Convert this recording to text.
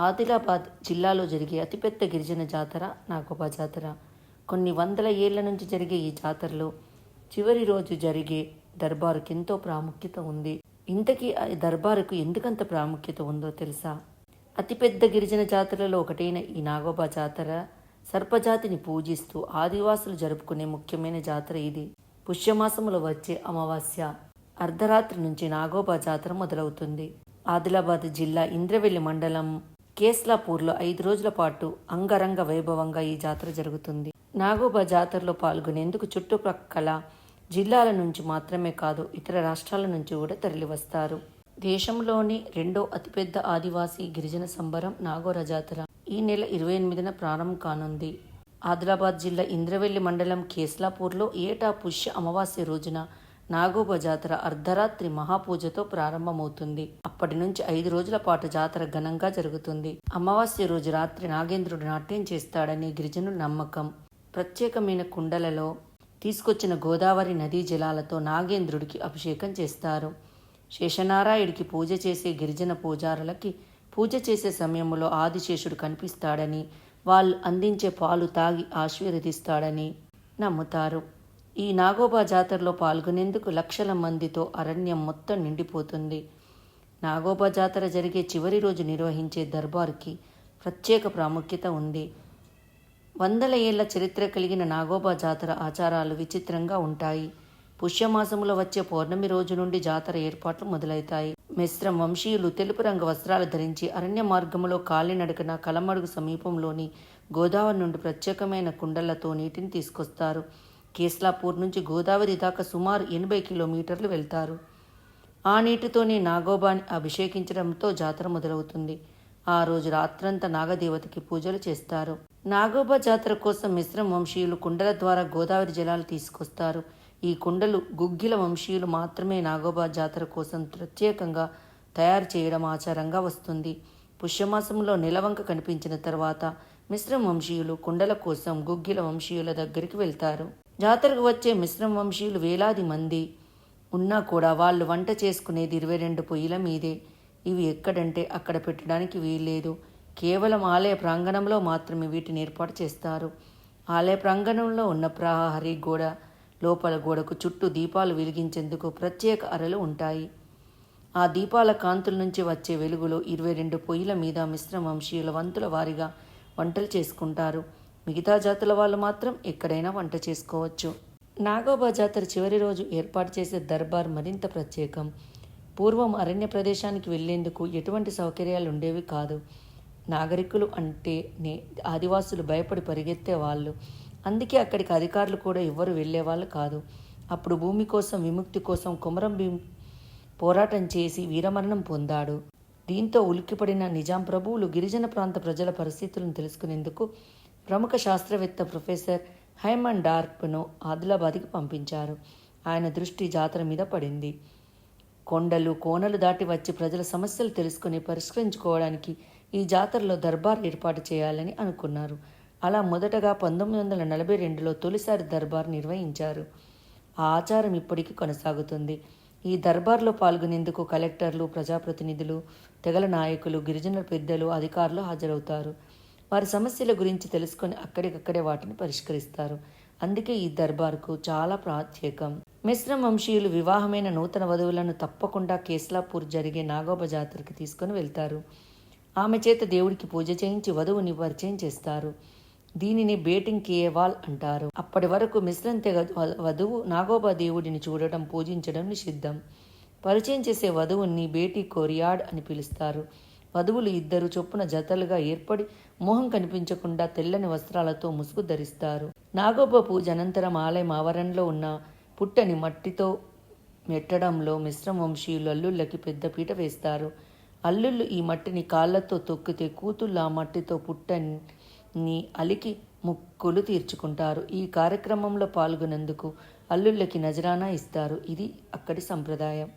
ఆదిలాబాద్ జిల్లాలో జరిగే అతిపెద్ద గిరిజన జాతర నాగోబా జాతర. కొన్ని వందల ఏళ్ళ నుంచి జరిగే ఈ జాతరలో చివరి రోజు జరిగే దర్బారుకి ఎంతో ప్రాముఖ్యత ఉంది. ఇంతకీ దర్బారుకు ఎందుకంత ప్రాముఖ్యత ఉందో తెలుసా? అతిపెద్ద గిరిజన జాతరలో ఒకటైన ఈ నాగోబా జాతర సర్పజాతిని పూజిస్తూ ఆదివాసులు జరుపుకునే ముఖ్యమైన జాతర ఇది. పుష్యమాసములో వచ్చే అమావాస్య అర్ధరాత్రి నుంచి నాగోబా జాతర మొదలవుతుంది. ఆదిలాబాద్ జిల్లా ఇంద్రవెల్లి మండలం కేస్లాపూర్లో ఐదు రోజుల పాటు అంగరంగ వైభవంగా ఈ జాతర జరుగుతుంది. నాగోబా జాతరలో పాల్గొనేందుకు చుట్టుప్రక్కల జిల్లాల నుంచి మాత్రమే కాదు ఇతర రాష్ట్రాల నుంచి కూడా తరలివస్తారు. దేశంలోని రెండో అతిపెద్ద ఆదివాసీ గిరిజన సంబరం నాగోర జాతర ఈ నెల ఇరవై ఎనిమిదిన ప్రారంభం కానుంది. ఆదిలాబాద్ జిల్లా ఇంద్రవెల్లి మండలం కేస్లాపూర్లో ఏటా పుష్య అమావాస్య రోజున నాగోబ జాతర అర్ధరాత్రి మహాపూజతో ప్రారంభమవుతుంది. అప్పటి నుంచి ఐదు రోజుల పాటు జాతర ఘనంగా జరుగుతుంది. అమావాస్య రోజు రాత్రి నాగేంద్రుడు నాట్యం చేస్తాడని గిరిజనుల నమ్మకం. ప్రత్యేకమైన కుండలలో తీసుకొచ్చిన గోదావరి నదీ జలాలతో నాగేంద్రుడికి అభిషేకం చేస్తారు. శేషనారాయుడికి పూజ చేసే గిరిజన పూజారులకి పూజ చేసే సమయంలో ఆదిశేషుడు కనిపిస్తాడని వాళ్ళు అందించే పాలు తాగి ఆశీర్వదిస్తాడని నమ్ముతారు. ఈ నాగోబా జాతరలో పాల్గొనేందుకు లక్షల మందితో అరణ్యం మొత్తం నిండిపోతుంది. నాగోబా జాతర జరిగే చివరి రోజు నిర్వహించే దర్బార్కి ప్రత్యేక ప్రాముఖ్యత ఉంది. వందల ఏళ్ళ చరిత్ర కలిగిన నాగోబా జాతర ఆచారాలు విచిత్రంగా ఉంటాయి. పుష్యమాసములో వచ్చే పౌర్ణమి రోజు నుండి జాతర ఏర్పాట్లు మొదలవుతాయి. మిశ్రం వంశీయులు తెలుపు రంగు వస్త్రాలు ధరించి అరణ్య మార్గములో కాలినడకన కలమడుగు సమీపంలోని గోదావరి నుండి ప్రత్యేకమైన కుండలతో నీటిని తీసుకొస్తారు. కేస్లాపూర్ నుంచి గోదావరి దాకా సుమారు ఎనభై కిలోమీటర్లు వెళ్తారు. ఆ నీటితోనే నాగోబాని అభిషేకించడంతో జాతర మొదలవుతుంది. ఆ రోజు రాత్రంతా నాగదేవతకి పూజలు చేస్తారు. నాగోబా జాతర కోసం మిశ్రమ వంశీయులు కుండల ద్వారా గోదావరి జలాలు తీసుకొస్తారు. ఈ కుండలు గుగ్గిల వంశీయులు మాత్రమే నాగోబా జాతర కోసం ప్రత్యేకంగా తయారు చేయడం ఆచారంగా వస్తుంది. పుష్యమాసంలో నిలవంక కనిపించిన తర్వాత మిశ్రమ వంశీయులు కుండల కోసం గుగ్గిల వంశీయుల దగ్గరికి వెళ్తారు. జాతరకు వచ్చే మిశ్రమ వంశీయులు వేలాది మంది ఉన్నా కూడా వాళ్ళు వంట చేసుకునేది ఇరవై రెండు పొయ్యిల మీదే. ఇవి ఎక్కడంటే అక్కడ పెట్టడానికి వీల్లేదు. కేవలం ఆలయ ప్రాంగణంలో మాత్రమే వీటిని ఏర్పాటు చేస్తారు. ఆలయ ప్రాంగణంలో ఉన్న ప్రహరీ గోడ లోపల గోడకు చుట్టూ దీపాలు వెలిగించేందుకు ప్రత్యేక అరలు ఉంటాయి. ఆ దీపాల కాంతుల నుంచి వచ్చే వెలుగులో ఇరవై రెండు పొయ్యిల మీద మిశ్రమ వంశీయుల వంతుల వారిగా వంటలు చేసుకుంటారు. మిగతా జాతుల వాళ్ళు మాత్రం ఎక్కడైనా వంట చేసుకోవచ్చు. నాగోబా జాతర చివరి రోజు ఏర్పాటు చేసే దర్బార్ మరింత ప్రత్యేకం. పూర్వం అరణ్య ప్రదేశానికి వెళ్ళేందుకు ఎటువంటి సౌకర్యాలు ఉండేవి కాదు. నాగరికులు అంటే నే ఆదివాసులు భయపడి పరిగెత్తే వాళ్ళు. అందుకే అక్కడికి అధికారులు కూడా ఎవ్వరు వెళ్ళేవాళ్ళు కాదు. అప్పుడు భూమి కోసం విముక్తి కోసం కుమరం భీం పోరాటం చేసి వీరమరణం పొందాడు. దీంతో ఉలిక్కిపడిన నిజాం ప్రభువులు గిరిజన ప్రాంత ప్రజల పరిస్థితులను తెలుసుకునేందుకు ప్రముఖ శాస్త్రవేత్త ప్రొఫెసర్ హైమన్ డార్ప్ను ఆదిలాబాద్కి పంపించారు. ఆయన దృష్టి జాతర మీద పడింది. కొండలు కోనలు దాటి వచ్చి ప్రజల సమస్యలు తెలుసుకుని పరిష్కరించుకోవడానికి ఈ జాతరలో దర్బార్ ఏర్పాటు చేయాలని అనుకున్నారు. అలా మొదటగా పంతొమ్మిది వందల నలభై రెండులో తొలిసారి దర్బార్ నిర్వహించారు. ఆ ఆచారం ఇప్పటికీ కొనసాగుతుంది. ఈ దర్బార్లో పాల్గొనేందుకు కలెక్టర్లు ప్రజాప్రతినిధులు తెగల నాయకులు గిరిజన పెద్దలు అధికారులు హాజరవుతారు. వారి సమస్యల గురించి తెలుసుకొని అక్కడికక్కడే వాటిని పరిష్కరిస్తారు. అందుకే ఈ దర్బార్కు చాలా ప్రత్యేకం. మిశ్రం వంశీయులు వివాహమైన నూతన వధువులను తప్పకుండా కేస్లాపూర్ జరిగే నాగోబ జాతరకి తీసుకొని వెళ్తారు. ఆమె చేత దేవుడికి పూజ చేయించి వధువుని పరిచయం చేస్తారు. దీనిని బేటింగ్ కేవాల్ అంటారు. అప్పటి వరకు మిశ్రం తెగ వధువు నాగోబా దేవుడిని చూడటం పూజించడం నిషిద్ధం. పరిచయం చేసే వధువుని బేటీ కొరియాడ్ అని పిలుస్తారు. వధువులు ఇద్దరు చొప్పున జతలుగా ఏర్పడి మొహం కనిపించకుండా తెల్లని వస్త్రాలతో ముసుగు ధరిస్తారు. నాగోప పూజ అనంతరం ఆలయం ఆవరణలో ఉన్న పుట్టని మట్టితో మెట్టడంలో మిశ్రమ వంశీయులు అల్లుళ్ళకి పెద్దపీట వేస్తారు. అల్లుళ్ళు ఈ మట్టిని కాళ్ళతో తొక్కితే కూతుళ్ళు ఆ మట్టితో పుట్టని అలికి ముక్కులు తీర్చుకుంటారు. ఈ కార్యక్రమంలో పాల్గొనేందుకు అల్లుళ్ళకి నజరానా ఇస్తారు. ఇది అక్కడి సంప్రదాయం.